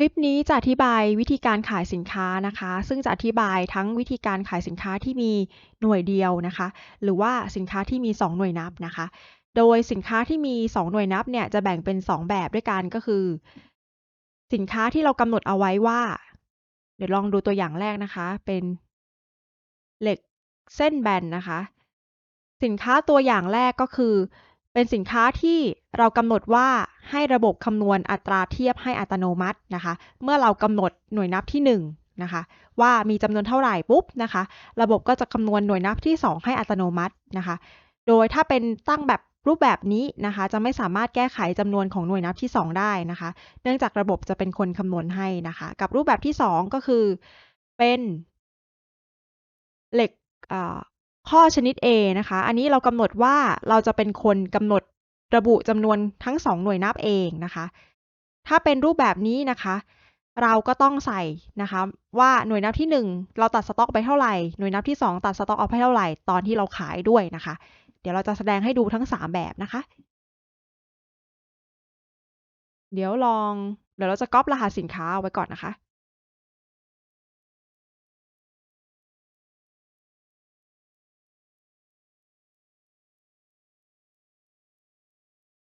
คลิปนี้จะอธิบายวิธีการขายสินค้านะคะ ซึ่งจะอธิบายทั้งวิธีการขายสินค้าที่มีหน่วยเดียวนะคะ หรือว่าสินค้าที่มี 2 หน่วยนับนะคะ โดยสินค้าที่มี 2 หน่วยนับเนี่ยจะแบ่งเป็น 2 แบบด้วยกันก็คือ สินค้าที่เรากำหนดเอาไว้ว่า เดี๋ยวลองดูตัวอย่างแรกนะคะ เป็นเหล็กเส้นแบนนะคะ สินค้าตัวอย่างแรกก็คือ เป็นสินค้าที่เรากำหนดว่าให้ระบบคำนวณอัตราเทียบให้อัตโนมัตินะคะ เมื่อเรากำหนดหน่วยนับที่ 1 นะคะ ว่ามีจำนวนเท่าไหร่ปุ๊บนะคะ ระบบก็จะคำนวณหน่วยนับที่ 2 ให้อัตโนมัตินะคะ โดยถ้าเป็นตั้งแบบรูปแบบนี้นะคะ จะไม่สามารถแก้ไขจำนวนของหน่วยนับที่ 2 ได้นะคะ เนื่องจากระบบจะเป็นคนคำนวณให้นะคะ กับรูปแบบที่ 2 ก็คือเป็นเหล็ก ข้อชนิด A นะคะ อันนี้เรากำหนดว่าเราจะเป็นคนกำหนดระบุจำนวนทั้ง 2 หน่วยนับเองนะคะ ถ้าเป็นรูปแบบนี้นะคะ เราก็ต้องใส่นะคะว่าหน่วยนับที่ 1 เราตัดสต็อกไปเท่าไหร่ หน่วยนับที่ 2 ตัดสต็อกออกไปเท่าไหร่ตอนที่เราขายด้วยนะคะ เดี๋ยวเราจะแสดงให้ดูทั้ง 3 แบบนะคะ เดี๋ยวลองเดี๋ยวเราจะก๊อปรหัสสินค้าไว้ก่อนนะคะ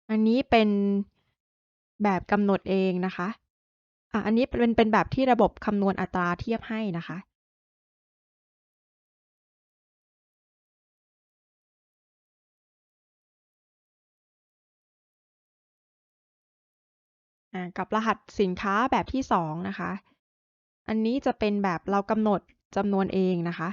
อันนี้เป็นแบบกำหนดเองนะคะ อะอันนี้เป็น เป็นแบบที่ระบบคำนวณอัตราเทียบให้นะคะกับรหัสสินค้าแบบที่สองนะคะ อันนี้จะเป็นแบบเรากำหนดจำนวนเองนะคะ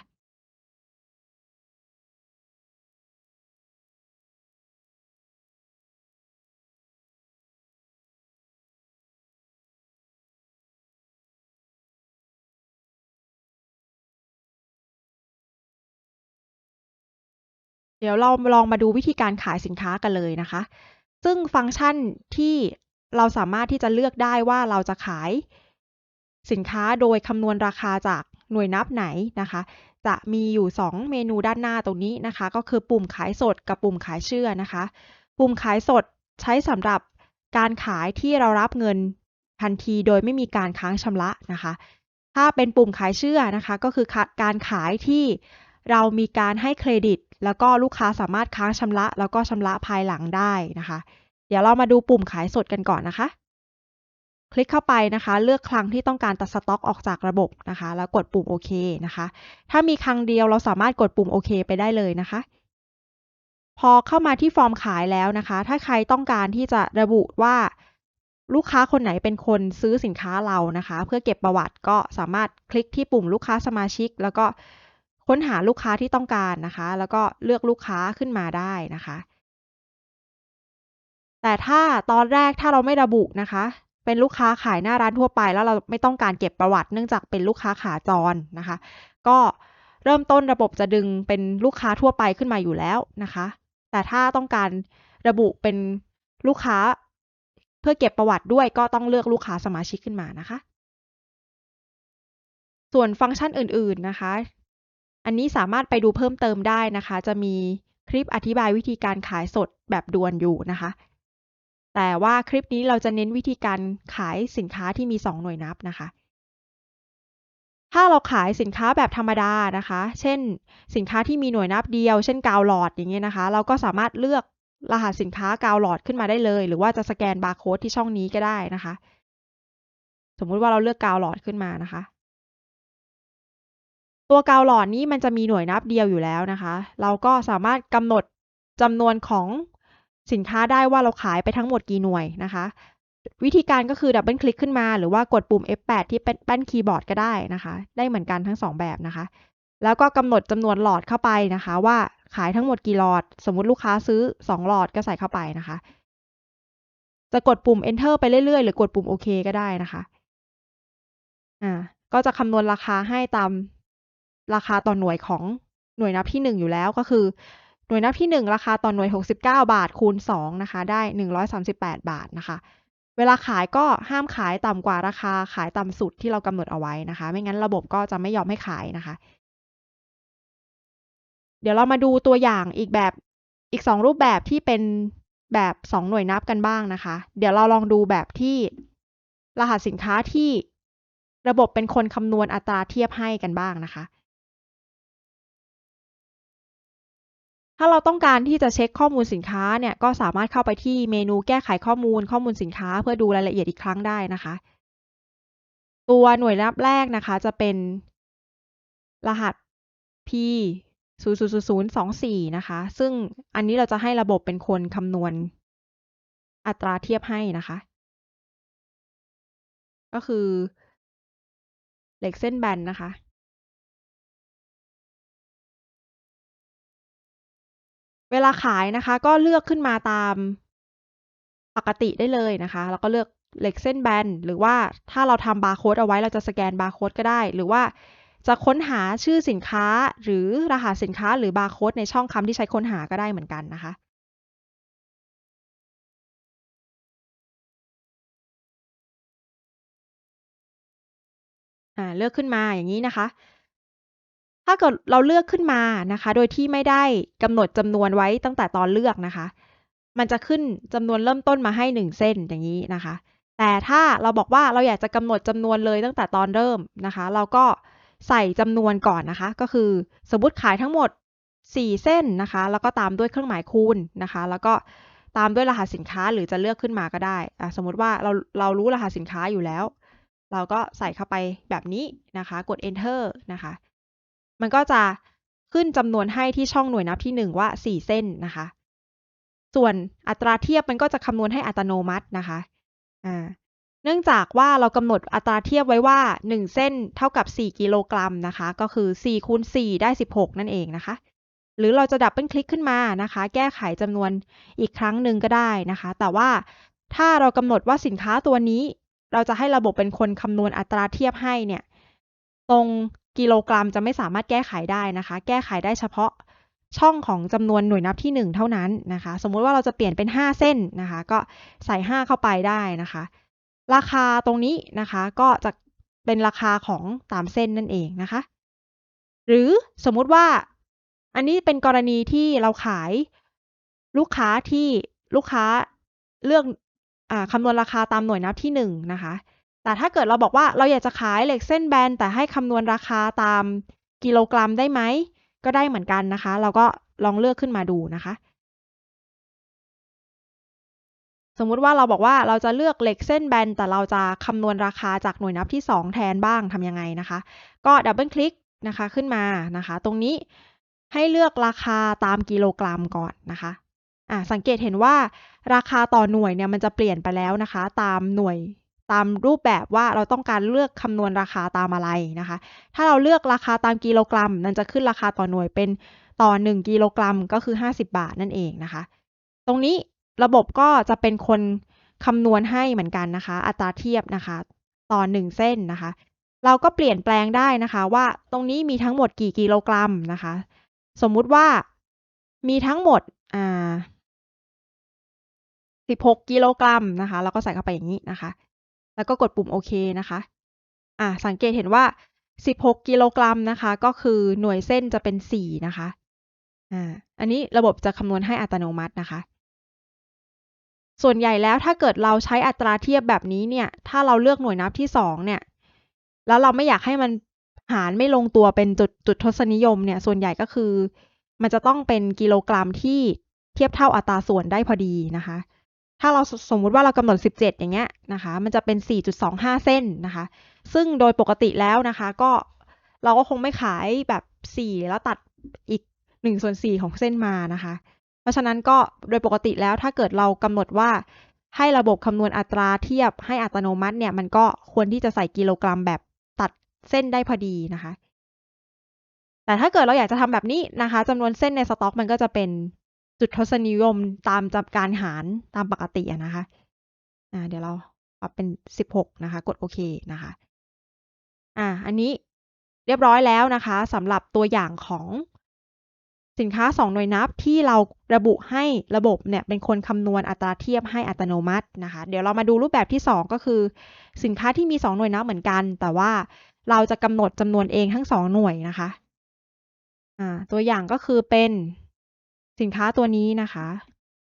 เดี๋ยวเราลองมาดูวิธีการขายสินค้ากันเลยนะคะ ซึ่งฟังก์ชันที่เราสามารถที่จะเลือกได้ว่าเราจะขายสินค้าโดยคำนวณราคาจากหน่วยนับไหนนะคะ จะมีอยู่ 2 เมนูด้านหน้าตรงนี้นะคะ ก็คือปุ่มขายสดกับปุ่มขายเชื่อนะคะ ปุ่มขายสดใช้สำหรับการขายที่เรารับเงินทันทีโดยไม่มีการค้างชำระนะคะ ถ้าเป็นปุ่มขายเชื่อนะคะ ก็คือการขายที่เรามีการให้เครดิต แล้วก็ลูกค้าสามารถค้างชำระ แล้วก็ชำระภายหลังได้นะคะ เดี๋ยวเรามาดูปุ่มขายสดกันก่อนนะคะ คลิกเข้าไปนะคะ เลือกครั้งที่ต้องการตัดสต็อกออกจากระบบนะคะ แล้วกดปุ่มโอเคนะคะ ถ้ามีครั้งเดียวเราสามารถกดปุ่มโอเคไปได้เลยนะคะพอเข้ามาที่ฟอร์มขายแล้วนะคะ ถ้าใครต้องการที่จะระบุว่าลูกค้าคนไหนเป็นคนซื้อสินค้าเรานะคะ เพื่อเก็บประวัติก็สามารถคลิกที่ปุ่มลูกค้าสมาชิก แล้วก็ ค้นหาลูกค้าที่ต้องการนะคะ แล้วก็เลือกลูกค้าขึ้นมาได้นะคะ แต่ถ้าตอนแรกถ้าเราไม่ระบุนะคะ เป็นลูกค้าขายหน้าร้านทั่วไปแล้วเราไม่ต้องการเก็บประวัติ เนื่องจากเป็นลูกค้าขาจรนะคะ ก็เริ่มต้นระบบจะดึงเป็นลูกค้าทั่วไปขึ้นมาอยู่แล้วนะคะ แต่ถ้าต้องการระบุเป็นลูกค้าเพื่อเก็บประวัติด้วยก็ต้องเลือกลูกค้าสมาชิกขึ้นมานะคะ ส่วนฟังก์ชันอื่นๆนะคะ อันนี้สามารถไปดูเพิ่มเติมได้นะคะ จะมีคลิปอธิบายวิธีการขายสดแบบด่วนอยู่นะคะ แต่ว่าคลิปนี้เราจะเน้นวิธีการขายสินค้าที่มี 2 หน่วยนับนะคะ ถ้าเราขายสินค้าแบบธรรมดานะคะ เช่น สินค้าที่มีหน่วยนับเดียว เช่นกาวหลอดอย่างเงี้ยนะคะ เราก็สามารถเลือกรหัสสินค้ากาวหลอดขึ้นมาได้เลย หรือว่าจะสแกนบาร์โค้ดที่ช่องนี้ก็ได้นะคะ สมมุติว่าเราเลือกกาวหลอดขึ้นมานะคะ ตัวกาวหลอดนี้มันจะมีหน่วยนับเดียวอยู่แล้วนะคะ เราก็สามารถกำหนดจำนวนของสินค้าได้ว่าเราขายไปทั้งหมดกี่หน่วยนะคะ วิธีการก็คือดับเบิลคลิกขึ้นมา หรือว่ากดปุ่ม F8 ที่เป็นแป้นคีย์บอร์ดก็ได้นะคะ ได้เหมือนกันทั้ง 2 แบบนะคะ แล้วก็กำหนดจำนวนหลอดเข้าไปนะคะ ว่าขายทั้งหมดกี่หลอด สมมุติลูกค้าซื้อ 2 หลอดก็ใส่เข้าไปนะคะ จะกดปุ่ม Enter ไปเรื่อยๆ หรือกดปุ่มโอเคก็ได้นะคะอ่าก็จะคำนวณราคาให้ตาม ราคาต่อหน่วยของหน่วยนับที่ 1 อยู่แล้วก็คือ หน่วยนับที่ 1 ราคาต่อหน่วย 69 บาทคูณ2นะคะได้ 138 บาทนะคะ เวลาขายก็ห้ามขายต่ำกว่าราคาขายต่ำสุดที่เรากำหนดเอาไว้นะคะ ไม่งั้นระบบก็จะไม่ยอมให้ขายนะคะ เดี๋ยวเรามาดูตัวอย่างอีกแบบอีก 2 รูปแบบที่เป็นแบบ 2 หน่วยนับกันบ้างนะคะ เดี๋ยวเราลองดูแบบที่รหัสสินค้าที่ระบบเป็นคนคำนวณอัตราเทียบให้กันบ้างนะคะ ถ้าเราต้องการที่จะเช็คข้อมูลสินค้าเนี่ยก็สามารถเข้าไปที่เมนูแก้ไขข้อมูลข้อมูลสินค้า เพื่อดูรายละเอียดอีกครั้งได้นะคะ ตัวหน่วยรับแรกนะคะ จะเป็นรหัส P 00024 นะคะ ซึ่งอันนี้เราจะให้ระบบเป็นคนคำนวณ อัตราเทียบให้นะคะ ก็คือเหล็กเส้นแบนนะคะ เวลาขายนะคะ ก็เลือกขึ้นมาตามปกติได้เลยนะคะ แล้วก็เลือกเหล็กเส้นแบนหรือว่าถ้าเราทำบาร์โค้ดเอาไว้เราจะสแกนบาร์โค้ดก็ได้ หรือว่าจะค้นหาชื่อสินค้าหรือรหัสสินค้าหรือบาร์โค้ดในช่องคำที่ใช้ค้นหาก็ได้เหมือนกันนะคะอ่าเลือกขึ้นมาอย่างนี้นะคะ ถ้าเกิดเราเลือกขึ้นมานะคะ โดยที่ไม่ได้กำหนดจำนวนไว้ตั้งแต่ตอนเลือกนะคะ มันจะขึ้นจำนวนเริ่มต้นมาให้หนึ่งเส้นอย่างนี้นะคะ แต่ถ้าเราบอกว่าเราอยากจะกำหนดจำนวนเลยตั้งแต่ตอนเริ่มนะคะ เราก็ใส่จำนวนก่อนนะคะ ก็คือสมมติขายทั้งหมด 4 เส้นนะคะ แล้วก็ตามด้วยเครื่องหมายคูณนะคะ แล้วก็ตามด้วยรหัสสินค้าหรือจะเลือกขึ้นมาก็ได้ สมมติว่าเราเรารู้รหัสสินค้าอยู่แล้ว เราก็ใส่เข้าไปแบบนี้นะคะ กด enter นะคะ มันก็จะขึ้นจำนวนให้ที่ช่องหน่วยนับที่ 1 ว่า 4 เส้นนะคะ ส่วนอัตราเทียบมันก็จะคำนวณให้อัตโนมัตินะคะอ่าเนื่องจากว่าเรากำหนดอัตราเทียบไว้ว่า 1 เส้นเท่ากับ 4 กิโลกรัมนะคะ ก็คือ 4 คูณ 4 ได้ 16 นั่นเองนะคะ หรือเราจะดับเบิลคลิกขึ้นมานะคะ แก้ไขจำนวนอีกครั้งหนึ่งก็ได้นะคะ แต่ว่าถ้าเรากำหนดว่าสินค้าตัวนี้ เราจะให้ระบบเป็นคนคำนวณอัตราเทียบให้เนี่ย ตรง กิโลกรัมจะไม่สามารถแก้ไขได้นะคะ แก้ไขได้เฉพาะช่องของจำนวนหน่วยนับที่ 1 เท่านั้นนะคะ สมมุติว่าเราจะเปลี่ยนเป็น 5 เส้นนะคะ ก็ใส่ 5 เข้าไปได้นะคะ ราคาตรงนี้นะคะก็จะเป็นราคาของตามเส้นนั่นเองนะคะ หรือสมมุติว่าอันนี้เป็นกรณีที่เราขายลูกค้าที่ลูกค้าเลือกอคำนวณราคาตามหน่วยนับที่หนึ่งนะคะ แต่ถ้าเกิดเราบอกว่าเราอยากจะขายเหล็กเส้นแบนแต่ให้คำนวณราคาตามกิโลกรัมได้ไหม ก็ได้เหมือนกันนะคะ เราก็ลองเลือกขึ้นมาดูนะคะ สมมุติว่าเราบอกว่าเราจะเลือกเหล็กเส้นแบน แต่เราจะคำนวณราคาจากหน่วยนับที่ 2 แทนบ้างทำยังไงนะคะ ก็ดับเบิลคลิกนะคะขึ้นมานะคะ ตรงนี้ให้เลือกราคาตามกิโลกรัมก่อนนะคะอ่าสังเกตเห็นว่าราคาต่อหน่วยเนี่ยมันจะเปลี่ยนไปแล้วนะคะ ตามหน่วย ตามรูปแบบว่าเราต้องการเลือกคำนวณราคาตามอะไรนะคะ ถ้าเราเลือกราคาตามกิโลกรัม นั่นจะขึ้นราคาต่อหน่วยเป็นต่อ 1 กิโลกรัมก็คือ 50 บาทนั่นเองนะคะ ตรงนี้ระบบก็จะเป็นคนคำนวณให้เหมือนกันนะคะ อัตราเทียบนะคะ ต่อหนึ่งเส้นนะคะ เราก็เปลี่ยนแปลงได้นะคะว่าตรงนี้มีทั้งหมดกี่กิโลกรัมนะคะ สมมุติว่ามีทั้งหมดอ่า16 กิโลกรัมนะคะ แล้วก็ใส่เข้าไปอย่างนี้นะคะ แล้วก็กดปุ่มโอเคนะคะอ่าสังเกตเห็นว่า 16 กิโลกรัมนะคะ ก็คือหน่วยเส้นจะเป็น 4 นะคะอ่าอันนี้ระบบจะคำนวณให้อัตโนมัตินะคะ ส่วนใหญ่แล้วถ้าเกิดเราใช้อัตราเทียบแบบนี้เนี่ย ถ้าเราเลือกหน่วยนับที่สองเนี่ย แล้วเราไม่อยากให้มันหารไม่ลงตัวเป็นจุดจุดทศนิยมเนี่ย ส่วนใหญ่ก็คือ มันจะต้องเป็นกิโลกรัมที่เทียบเท่าอัตราส่วนได้พอดีนะคะ ถ้าเราสมมุติว่าเรากำหนด 17 อย่างเงี้ยนะคะ มันจะเป็น 4.25 เส้นนะคะ ซึ่งโดยปกติแล้วนะคะ ก็เราก็คงไม่ขายแบบ 4 แล้วตัดอีก1ส่วน4ของเส้นมานะคะ เพราะฉะนั้นก็โดยปกติแล้วถ้าเกิดเรากำหนดว่าให้ระบบคำนวณอัตราเทียบให้อัตโนมัติเนี่ยมันก็ควรที่จะใส่กิโลกรัมแบบตัดเส้นได้พอดีนะคะ แต่ถ้าเกิดเราอยากจะทำแบบนี้นะคะจำนวนเส้นในสต็อก มันก็จะเป็น จุดทศนิยมตามจับการหารตามปกตินะคะอ่าเดี๋ยวเราปรับเป็นสิบหกนะคะ กดโอเคนะคะอ่าอันนี้เรียบร้อยแล้วนะคะสำหรับตัวอย่างของสินค้า 2 หน่วยนับที่เราระบุให้ระบบเนี่ยเป็นคนคำนวณอัตราเทียบให้อัตโนมัตินะคะ เดี๋ยวเรามาดูรูปแบบที่ 2 ก็คือ สินค้าที่มี 2 หน่วยนับเหมือนกัน แต่ว่าเราจะกำหนดจำนวนเองทั้ง 2 หน่วยนะคะตัวอย่างก็คือเป็น สินค้าตัวนี้นะคะ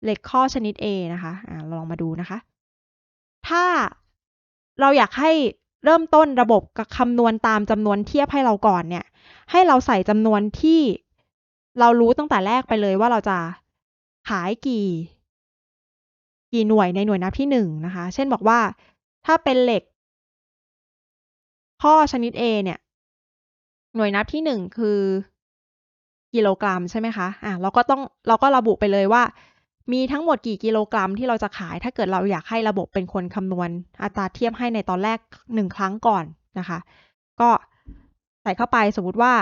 เหล็กข้อชนิด A นะคะะลองมาดูนะคะ ถ้าเราอยากให้เริ่มต้นระบบกับคำนวณตามจำนวนเทียบให้เราก่อนเนี่ย ให้เราใส่จำนวนที่เรารู้ตั้งแต่แรกไปเลยว่าเราจะขายกี่ กี่หน่วยในหน่วยนับที่หนึ่งนะคะ เช่นบอกว่าถ้าเป็นเหล็ก ข้อชนิด A เนี่ย หน่วยนับที่หนึ่งคือ กิโลกรัมใช่ไหมคะอะเราก็ต้องเราก็ระบุไปเลยว่า มีทั้งหมดกี่กิโลกรัมที่เราจะขาย ถ้าเกิดเราอยากให้ระบบเป็นคนคำนวณอัตราเทียบให้ในตอนแรกหนึ่งครั้งก่อนนะคะ ก็ใส่เข้าไปสมมติว่า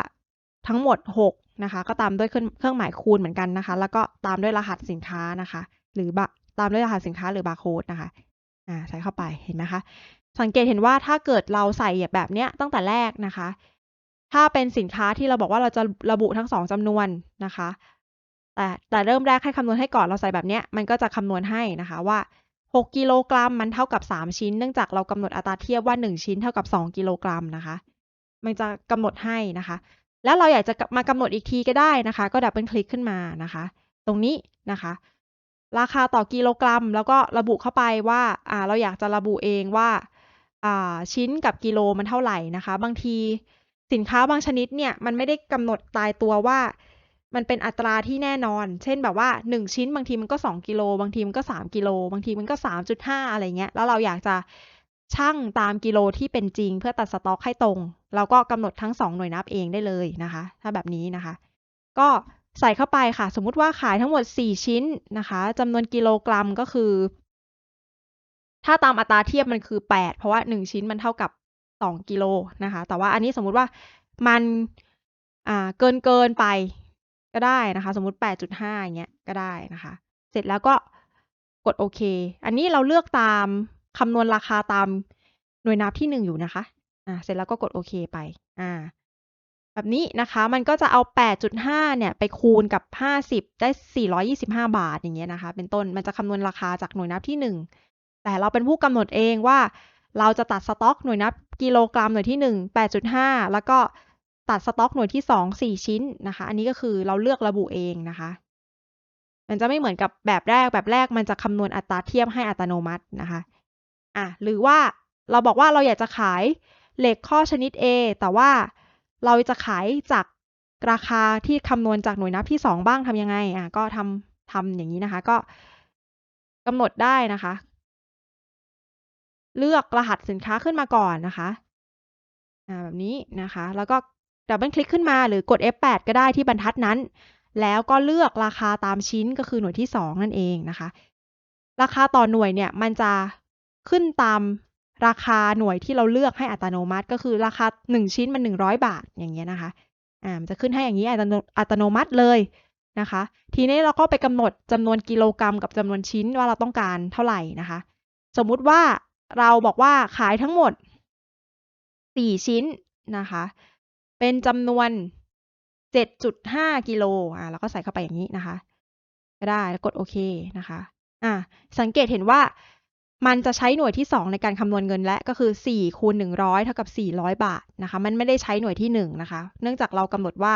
ทั้งหมดหกนะคะ ก็ตามด้วยเครื่องหมายคูณเหมือนกันนะคะ แล้วก็ตามด้วยรหัสสินค้านะคะ หรือบะตามด้วยรหัสสินค้าหรือบาร์โค้ดนะคะอ่าใส่เข้าไปเห็นไหมคะ สังเกตเห็นว่าถ้าเกิดเราใส่แบบเนี้ยตั้งแต่แรกนะคะ ถ้าเป็นสินค้าที่เราบอกว่าเราจะระบุทั้งสองจำนวนนะคะ แต่แต่เริ่มแรกให้คำนวณให้ก่อนเราใส่แบบเนี้ยมันก็จะคำนวณให้นะคะว่า 6 กิโลกรัมมันเท่ากับ 3 ชิ้น เนื่องจากเรากำหนดอัตราเทียบว่า 1 ชิ้นเท่ากับ 2 กิโลกรัมนะคะ มันจะกำหนดให้นะคะ แล้วเราอยากจะมากำหนดอีกทีก็ได้นะคะ ก็ดับเบิลคลิกขึ้นมานะคะ ตรงนี้นะคะราคาต่อกิโลกรัม แล้วก็ระบุเข้าไปว่าอ่าเราอยากจะระบุเองว่าอ่าชิ้นกับกิโลมันเท่าไหร่นะคะ บางที สินค้าบางชนิดเนี่ยมันไม่ได้กำหนดตายตัวว่า มันเป็นอัตราที่แน่นอน เช่นแบบว่า 1 ชิ้นบางทีมันก็ 2 กิโล บางทีมันก็ 3 กิโล บางทีมันก็ 3.5 อะไรเงี้ย แล้วเราอยากจะชั่งตามกิโลที่เป็นจริงเพื่อตัดสต็อกให้ตรงเราก็กำหนดทั้ง 2 หน่วยนับเองได้เลยนะคะ ถ้าแบบนี้นะคะ ก็ใส่เข้าไปค่ะ สมมุติว่าขายทั้งหมด 4 ชิ้นนะคะจำนวนกิโลกรัมก็คือ ถ้าตามอัตราเทียบมันคือ 8 เพราะว่า 1 ชิ้นมันเท่ากับ 2 กิโลนะคะ แต่ว่าอันนี้สมมุติว่ามันอ่าเกินเกินไปก็ได้นะคะ สมมุติ 8.5อย่างเงี้ยก็ได้นะคะ เสร็จแล้วก็กดโอเค อันนี้เราเลือกตามคำนวณราคาตามหน่วยนับที่ 1 อยู่นะคะ อ่า เสร็จแล้วก็กดโอเคไป อ่า แบบนี้นะคะ มันก็จะเอา 8.5 เนี่ย ไปคูณกับ 50 ได้ 425 บาทอย่างเงี้ยนะคะ เป็นต้น มันจะคำนวณราคาจากหน่วยนับที่ 1 แต่เราเป็นผู้กำหนดเองว่า เราจะตัดสต็อกหน่วยนับกิโลกรัมหน่วยที่ 1 8.5 แล้วก็ตัดสต็อกหน่วยที่สองสี่ชิ้นนะคะ อันนี้ก็คือเราเลือกระบุเองนะคะ มันจะไม่เหมือนกับแบบแรกแบบแรกมันจะคำนวณอัตราเทียบให้อัตโนมัตินะคะอะหรือว่าเราบอกว่าเราอยากจะขายเหล็กข้อชนิด A แต่ว่าเราจะขายจากราคาที่คำนวณจากหน่วยนับที่สองบ้างทำยังไงอะก็ทำทำอย่างนี้นะคะ ก็กำหนดได้นะคะ เลือกรหัสสินค้าขึ้นมาก่อนนะคะอ่าแบบนี้นะคะ แล้วก็ดับเบิลคลิกขึ้นมาหรือกด F8 ก็ได้ที่บรรทัดนั้น แล้วก็เลือกราคาตามชิ้นก็คือหน่วยที่ 2 นั่นเองนะคะ ราคาต่อหน่วยเนี่ยมันจะขึ้นตามราคาหน่วยที่เราเลือกให้อัตโนมัติ ก็คือราคา 1 ชิ้นมัน 100 บาทอย่างเงี้ยนะคะอ่ามันจะขึ้นให้อย่างนี้อัตโนมัติเลยนะคะ ทีนี้เราก็ไปกำหนดจำนวนกิโลกรัมกับจำนวนชิ้นว่าเราต้องการเท่าไหร่นะคะ สมมุติว่า เราบอกว่าขายทั้งหมด 4 ชิ้นนะคะ เป็นจำนวน 7.5 กิโลอ่าแล้วก็ใส่เข้าไปอย่างนี้นะคะ ก็ได้แล้วกดโอเคนะคะอ่าสังเกตเห็นว่ามันจะใช้หน่วยที่ 2 ในการคำนวณเงินและก็คือ 4 คูณ 100 เท่ากับ 400 บาทนะคะ มันไม่ได้ใช้หน่วยที่ 1 นะคะ เนื่องจากเรากำหนดว่า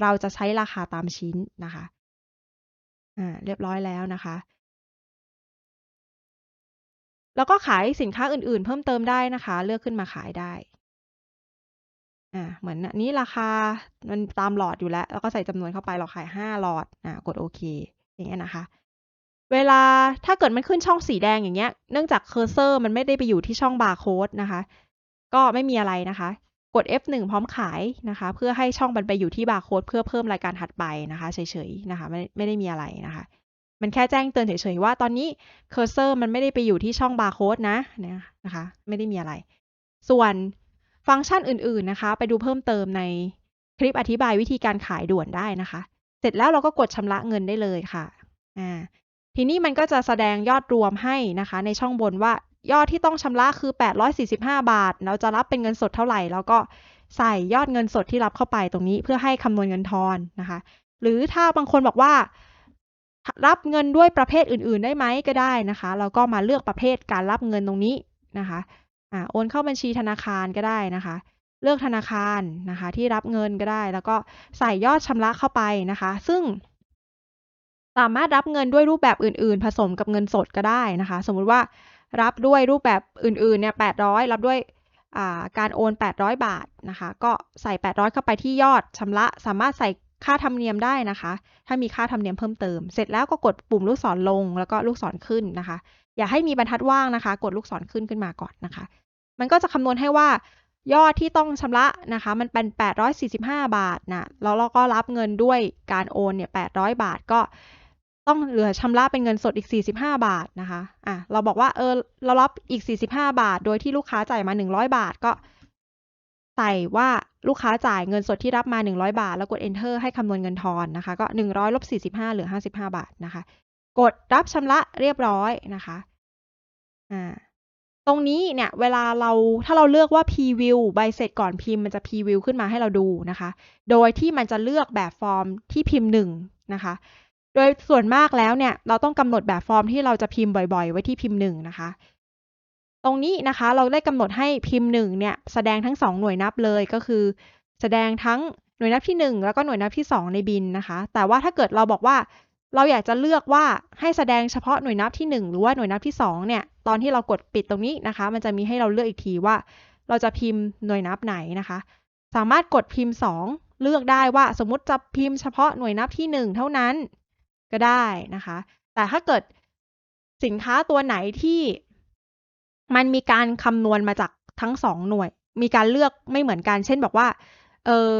เราจะใช้ราคาตามชิ้นนะคะ อ่า เรียบร้อยแล้วนะคะ แล้วก็ขายสินค้าอื่นๆ เพิ่มเติมได้นะคะ เลือกขึ้นมาขายได้อ่าเหมือนนนี้ราคามันตามหลอดอยู่แล้ว แล้วก็ใส่จำนวนเข้าไปเราขายห้าหลอดอ่ากดโอเค อย่างเงี้ยนะคะ เวลาถ้าเกิดมันขึ้นช่องสีแดงอย่างเงี้ย เนื่องจากเคอร์เซอร์มันไม่ได้ไปอยู่ที่ช่องบาร์โค้ดนะคะ ก็ไม่มีอะไรนะคะ กด F1 พร้อมขายนะคะ เพื่อให้ช่องมันไปอยู่ที่บาร์โค้ดเพื่อเพิ่มรายการถัดไปนะคะเฉยๆนะคะไม่ไม่ได้มีอะไรนะคะ มันแค่แจ้งเตือนเฉยๆว่าตอนนี้เคอร์เซอร์มันไม่ได้ไปอยู่ที่ช่องบาร์โค้ดนะนะคะ ไม่ได้มีอะไร ส่วนฟังก์ชันอื่นๆนะคะ ไปดูเพิ่มเติมในคลิปอธิบายวิธีการขายด่วนได้นะคะ เสร็จแล้วเราก็กดชำระเงินได้เลยค่ะอ่าทีนี้มันก็จะแสดงยอดรวมให้นะคะ ในช่องบนว่ายอดที่ต้องชำระคือ 845 บาท เราจะรับเป็นเงินสดเท่าไหร่ แล้วก็ใส่ยอดเงินสดที่รับเข้าไปตรงนี้เพื่อให้คำนวณเงินทอนนะคะ หรือถ้าบางคนบอกว่า รับเงินด้วยประเภทอื่น ๆ ได้ไหมก็ได้นะคะเราก็มาเลือกประเภทการรับเงินตรงนี้นะคะอ่าโอนเข้าบัญชีธนาคารก็ได้นะคะ เลือกธนาคารนะคะที่รับเงินก็ได้ แล้วก็ใส่ยอดชำระเข้าไปนะคะ ซึ่ง สามารถรับเงินด้วยรูปแบบอื่น ๆ ผสมกับเงินสดก็ได้นะคะ สมมุติว่ารับด้วยรูปแบบอื่น ๆ เนี่ย800รับด้วยการโอน 800 บาทนะคะ ก็ใส่ 800 เข้าไปที่ยอดชำระ สามารถใส่ ค่าธรรมเนียมได้นะคะ ถ้ามีค่าธรรมเนียมเพิ่มเติม เสร็จแล้วก็กดปุ่มลูกศรลงแล้วก็ลูกศรขึ้นนะคะ อย่าให้มีบรรทัดว่างนะคะ กดลูกศรขึ้นขึ้นมาก่อนนะคะ มันก็จะคำนวณให้ว่ายอดที่ต้องชำระนะคะ มันเป็น 845 บาทนะแล้วเราก็รับเงินด้วยการโอนเนี่ย800 บาทก็ต้องเหลือชำระเป็นเงินสดอีก 45 บาทนะคะอะเราบอกว่าเออเรารับอีก 45 บาท โดยที่ลูกค้าจ่ายมา 100 บาทก็ ใส่ว่าลูกค้าจ่ายเงินสดที่รับมา 100 บาท แล้วกด enter ให้คำนวณเงินทอนนะคะ ก็ 100ลบ45เหลือ 55 บาทนะคะ กดรับชำระเรียบร้อยนะคะอ่าตรงนี้เนี่ยเวลาเราถ้าเราเลือกว่า preview ใบเสร็จก่อนพิมพ์มันจะ preview ขึ้นมาให้เราดูนะคะ โดยที่มันจะเลือกแบบฟอร์มที่พิมพ์1นะคะ โดยส่วนมากแล้วเนี่ยเราต้องกำหนดแบบฟอร์มที่เราจะพิมพ์บ่อยๆ ไว้ที่พิมพ์หนึ่งนะคะ รงนี้นะคะ เราได้กำหนดให้พิมพ์หนึ่งเนี่ยแสดงทั้งสองหน่วยนับเลยก็คือ แสดงทั้งหน่วยนับที่ 1 แล้วก็หน่วยนับที่ 2 ในบินนะคะ แต่ว่าถ้าเกิดเราบอกว่าเราอยากจะเลือกว่าให้แสดงเฉพาะหน่วยนับที่ 1 หรือว่าหน่วยนับที่2เนี่ยตอนที่เรากดปิดตรงนี้นะคะ มันจะมีให้เราเลือกอีกทีว่า เราจะพิมพ์หน่วยนับไหนนะคะ สามารถกดพิมพ์ 2 เลือกได้ว่าสมมุติจะพิมพ์เฉพาะหน่วยนับที่ 1 เท่านั้นก็ได้นะคะ แต่ถ้าเกิดสินค้าตัวไหนที่ มันมีการคำนวณมาจากทั้งสองหน่วย มีการเลือกไม่เหมือนกัน เช่นบอกว่า เออ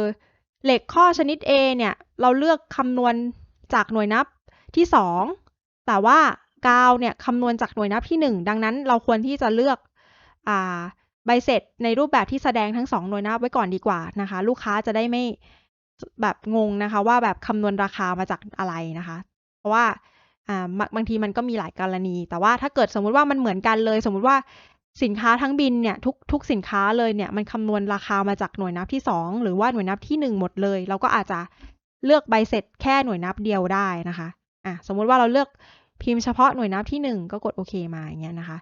เหล็กข้อชนิด A เนี่ย เราเลือกคำนวณจากหน่วยนับที่สองแต่ว่ากาวเนี่ยคำนวณจากหน่วยนับที่หนึ่งดังนั้นเราควรที่จะเลือกอ่าใบเสร็จในรูปแบบที่แสดงทั้งสองหน่วยนับไว้ก่อนดีกว่านะคะ ลูกค้าจะได้ไม่แบบงงนะคะ ว่าแบบคำนวณราคามาจากอะไรนะคะ เพราะว่า อ่าบางทีมันก็มีหลายกรณี แต่ว่าถ้าเกิดสมมุติว่ามันเหมือนกันเลย สมมุติว่าสินค้าทั้งบินเนี่ยทุกทุกสินค้าเลยเนี่ยมันคำนวณราคามาจากหน่วยนับที่ 2 หรือว่าหน่วยนับที่ 1 หมดเลย เราก็อาจจะเลือกใบเสร็จแค่หน่วยนับเดียวได้นะคะอะสมมุติว่าเราเลือกพิมพ์เฉพาะหน่วยนับที่ 1 ก็กดโอเคมาอย่างเงี้ยนะคะ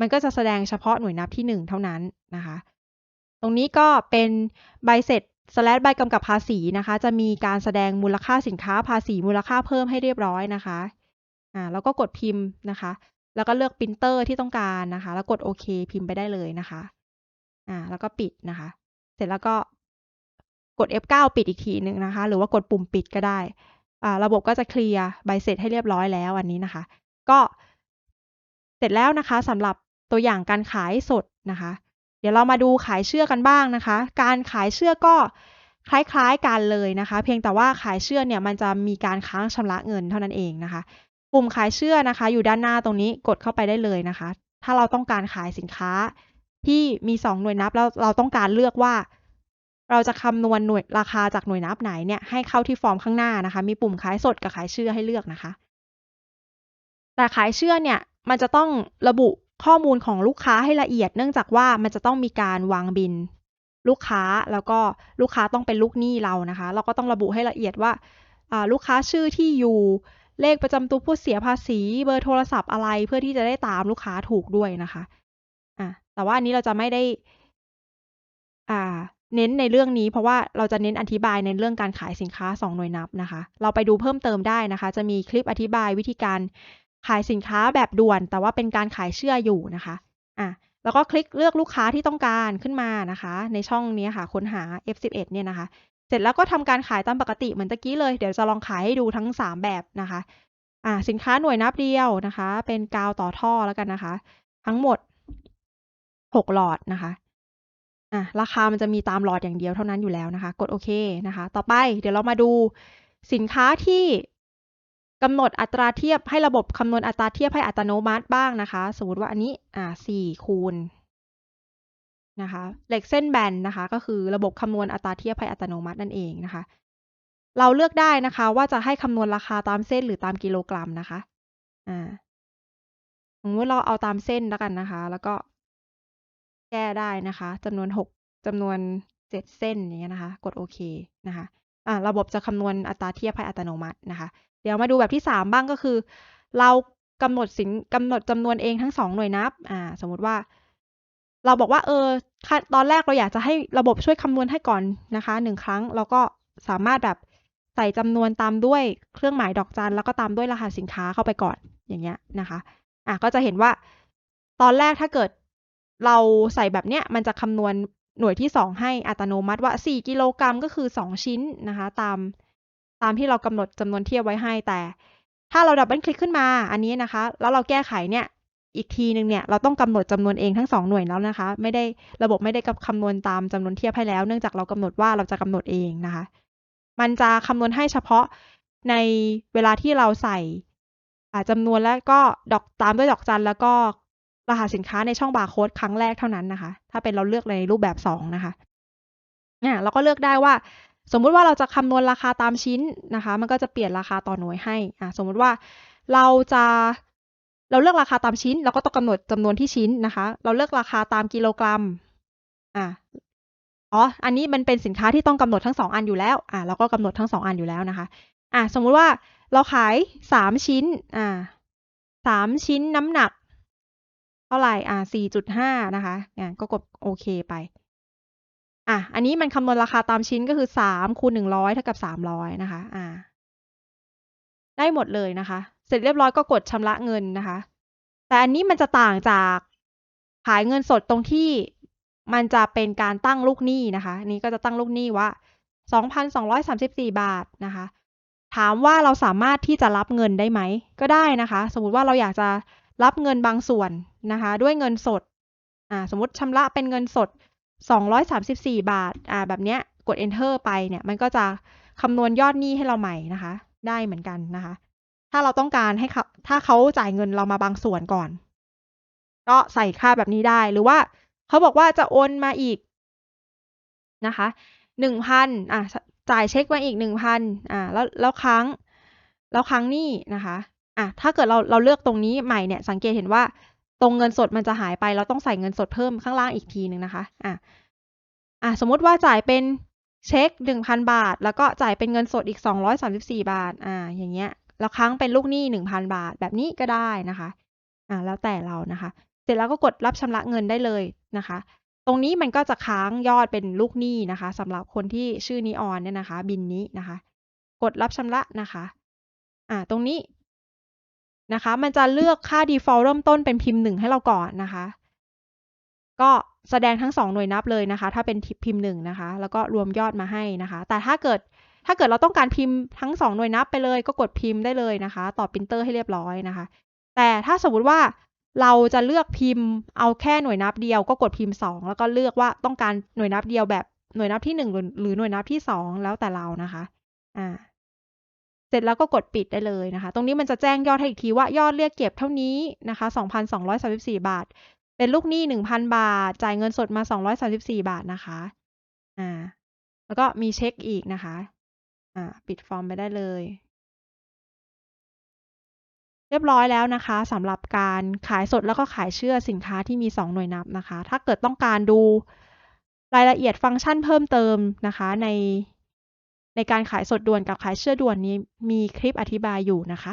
มันก็จะแสดงเฉพาะหน่วยนับที่ 1 เท่านั้นนะคะ ตรงนี้ก็เป็นใบเสร็จสแลดใบกำกับภาษีนะคะ จะมีการแสดงมูลค่าสินค้าภาษีมูลค่าเพิ่มให้เรียบร้อยนะคะ อ่าแล้วก็กดพิมพ์นะคะ แล้วก็เลือกปรินเตอร์ที่ต้องการนะคะ แล้วกดโอเคพิมพ์ไปได้เลยนะคะ อ่า แล้วก็ปิดนะคะ เสร็จแล้วก็กด F9 ปิดอีกทีหนึ่งนะคะ หรือว่ากดปุ่มปิดก็ได้ อ่า ระบบก็จะเคลียร์ใบเสร็จให้เรียบร้อยแล้วอันนี้นะคะ ก็เสร็จแล้วนะคะสำหรับตัวอย่างการขายสดนะคะ เดี๋ยวเรามาดูขายเชื่อกันบ้างนะคะ การขายเชื่อก็คล้ายๆกันเลยนะคะ เพียงแต่ว่าขายเชื่อเนี่ยมันจะมีการค้างชำระเงินเท่านั้นเองนะคะ ปุ่มขายเชื่อนะคะ อยู่ด้านหน้าตรงนี้กดเข้าไปได้เลยนะคะ ถ้าเราต้องการขายสินค้า ที่มี2หน่วยนับแล้วเราต้องการเลือกว่า เราจะคำนวณหน่วยราคาจากหน่วยนับไหนเนี่ยให้เข้าที่ฟอร์มข้างหน้านะคะ มีปุ่มขายสดกับขายเชื่อให้เลือกนะคะ แต่ขายเชื่อเนี่ยมันจะต้องระบุข้อมูลของลูกค้าให้ละเอียด เนื่องจากว่ามันจะต้องมีการวางบิน ลูกค้าแล้วก็ลูกค้าต้องเป็นลูกหนี้เรานะคะ เราก็ต้องระบุให้ละเอียดว่าลูกค้าชื่อที่อยู่ เลขประจำตัวผู้เสียภาษี เบอร์โทรศัพท์อะไรเพื่อที่จะได้ตามลูกค้าถูกด้วยนะคะอะแต่ว่าอันนี้เราจะไม่ได้ อ่า เน้นในเรื่องนี้ เพราะว่าเราจะเน้นอธิบายในเรื่องการขายสินค้า 2 หน่วยนับนะคะ เราไปดูเพิ่มเติมได้นะคะ จะมีคลิปอธิบายวิธีการขายสินค้าแบบด่วน แต่ว่าเป็นการขายเชื่ออยู่นะคะอะแล้วก็คลิกเลือกลูกค้าที่ต้องการขึ้นมานะคะ ในช่องนี้ค่ะค้นหา F11 เนี่ยนะคะ สร็จแล้วก็ทำการขายตามปกติเหมือนตะกี้เลย เดี๋ยวจะลองขายให้ดูทั้ง 3 แบบนะคะอ่าสินค้าหน่วยนับเดียวนะคะ เป็นกาวต่อท่อแล้วกันนะคะ ทั้งหมด 6 หลอดนะคะอะราคามันจะมีตามหลอดอย่างเดียวเท่านั้นอยู่แล้วนะคะ กดโอเคนะคะ ต่อไปเดี๋ยวเรามาดูสินค้าที่กำหนดอัตราเทียบให้ระบบคำนวณอัตราเทียบให้อัตโนมัติบ้างนะคะ สมมติว่าอันนี้อ่าสี่คูณ นะคะเหล็กเส้นแบนนะคะ ก็คือระบบคำนวณอัตราเทียบให้อัตโนมัตินั่นเองนะคะ เราเลือกได้นะคะว่าจะให้คำนวณราคาตามเส้นหรือตามกิโลกรัมนะคะอ่าสมมติเราเอาตามเส้นแล้วกันนะคะ แล้วก็แก้ได้นะคะจำนวนหกจำนวนเจ็ดเส้นอย่างเงี้ยนะคะ กดโอเคนะคะอ่าระบบจะคำนวณอัตราเทียบให้อัตโนมัตินะคะ เดี๋ยวมาดูแบบที่สามบ้างก็คือ เรากำหนดสินกำหนดจำนวนเองทั้งสองหน่วยนับอ่าสมมติว่า เราบอกว่าเออตอนแรกเราอยากจะให้ระบบช่วยคำนวณให้ก่อนนะคะหนึ่งครั้งเราก็สามารถแบบใส่จำนวนตามด้วยเครื่องหมายดอกจันแล้วก็ตามด้วยรหัสสินค้าเข้าไปก่อนอย่างเงี้ยนะคะอะก็จะเห็นว่า ตอนแรกถ้าเกิดเราใส่แบบเนี้ยมันจะคำนวณหน่วยที่ 2 ให้อัตโนมัติว่า 4 กิโลกรัมก็คือ 2 ชิ้นนะคะตามตามที่เรากำหนดจำนวนเทียบไว้ให้แต่ ถ้าเราดับเบิลคลิกขึ้นมาอันนี้นะคะ แล้วเราแก้ไขเนี่ย อีกทีหนึ่งเนี่ยเราต้องกำหนดจำนวนเองทั้งสองหน่วยแล้วนะคะ ไม่ได้ระบบไม่ได้กับคำนวณตามจำนวนเทียบให้แล้ว เนื่องจากเรากำหนดว่าเราจะกำหนดเองนะคะ มันจะคำนวณให้เฉพาะในเวลาที่เราใส่อ่าจำนวนแล้วก็ดอกตามด้วยดอกจันแล้วก็รหัสสินค้าในช่องบาร์โค้ดครั้งแรกเท่านั้นนะคะ ถ้าเป็นเราเลือกในรูปแบบสองนะคะเนี่ยเราก็เลือกได้ว่า สมมุติว่าเราจะคำนวณราคาตามชิ้นนะคะ มันก็จะเปลี่ยนราคาต่อหน่วยให้อ่าสมมุติว่าเราจะ เราเลือกราคาตามชิ้น เราก็ต้องกำหนดจำนวนที่ชิ้นนะคะ เราเลือกราคาตามกิโลกรัมอ่าอ๋อ อันนี้มันเป็นสินค้าที่ต้องกำหนดทั้งสองอันอยู่แล้ว อ่าเราก็กำหนดทั้งสองอันอยู่แล้วนะคะ อ่าสมมุติว่าเราขายสามชิ้น อ่าสามชิ้นน้ำหนัก เท่าไหร่ อ่าสี่จุดห้านะคะอ่าก็กดโอเคไป อะอันนี้มันคำนวณราคาตามชิ้นก็คือสามคูณหนึ่งร้อยเท่ากับสามร้อยนะคะ อ่าได้หมดเลยนะคะ ร็จเรียบร้อยก็กดชำระเงินนะคะ แต่อันนี้มันจะต่างจากขายเงินสดตรงที่มันจะเป็นการตั้งลูกหนี้นะคะนี้ก็จะตั้งลูกหนี้ว่าสองพันสองร้อยสามสิบสี่บาทนะคะ ถามว่าเราสามารถที่จะรับเงินได้ไหม ก็ได้นะคะ สมมติว่าเราอยากจะรับเงินบางส่วนนะคะ ด้วยเงินสดอ่าสมมติชำระเป็นเงินสด 234 บาทอ่าแบบเนี้ยกด enter ไปเนี่ยมันก็จะคำนวณยอดหนี้ให้เราใหม่นะคะ ได้เหมือนกันนะคะ ถ้าเราต้องการให้เขาถ้าเขาจ่ายเงินเรามาบางส่วนก่อน ก็ใส่ค่าแบบนี้ได้หรือว่าเขาบอกว่าจะโอนมาอีกนะคะหนึ่งพันอะจ่ายเช็คมาอีกหนึ่งพันอ่าแล้วแล้วครั้งแล้วครั้งนี้นะคะอะถ้าเกิดเราเราเลือกตรงนี้ใหม่เนี่ยสังเกตเห็นว่าตรงเงินสดมันจะหายไป เราต้องใส่เงินสดเพิ่มข้างล่างอีกทีหนึ่งนะคะอะอะสมมุติว่าจ่ายเป็นเช็คหนึ่งพันบาท แล้วก็จ่ายเป็นเงินสดอีกสองร้อยสามสิบสี่บาท อ่า อย่างเงี้ย แล้วครั้งเป็นลูกหนี้หนึ่งพันบาทแบบนี้ก็ได้นะคะอ่าแล้วแต่เรานะคะ เสร็จแล้วก็กดรับชำระเงินได้เลยนะคะ ตรงนี้มันก็จะค้างยอดเป็นลูกหนี้นะคะสำหรับคนที่ชื่อนิออนเนี่ยนะคะ บินนี้นะคะ กดรับชำระนะคะอ่าตรงนี้นะคะ มันจะเลือกค่า default เริ่มต้นเป็นพิมพ์หนึ่งให้เราก่อนนะคะ ก็แสดงทั้งสองหน่วยนับเลยนะคะ ถ้าเป็นพิมพ์หนึ่งนะคะ แล้วก็รวมยอดมาให้นะคะ แต่ถ้าเกิด ถ้าเกิดเราต้องการพิมพ์ทั้งสองหน่วยนับไปเลย ก็กดพิมพ์ได้เลยนะคะ ต่อปรินเตอร์ให้เรียบร้อยนะคะ แต่ถ้าสมมติว่าเราจะเลือกพิมพ์เอาแค่หน่วยนับเดียวก็กดพิมพ์สองแล้วก็เลือกว่าต้องการหน่วยนับเดียวแบบหน่วยนับที่หนึ่งหรือหน่วยนับที่สองแล้วแต่เรานะคะอ่าเสร็จแล้วก็กดปิดได้เลยนะคะ ตรงนี้มันจะแจ้งยอดให้อีกทีว่ายอดเรียกเก็บเท่านี้นะคะ 2,234 บาท เป็นลูกหนี้ 1,000 บาท จ่ายเงินสดมา 234 บาทนะคะ อ่า แล้วก็มีเช็คอีกนะคะ อ่า ปิดฟอร์มไปได้เลย เรียบร้อยแล้วนะคะสำหรับการขายสดแล้วก็ขายเชื่อสินค้าที่มี 2 หน่วยนับนะคะ ถ้าเกิดต้องการดูรายละเอียดฟังก์ชันเพิ่มเติมนะคะในในการขายสดด่วนกับขายเชื่อด่วนนี้มีคลิปอธิบายอยู่นะคะ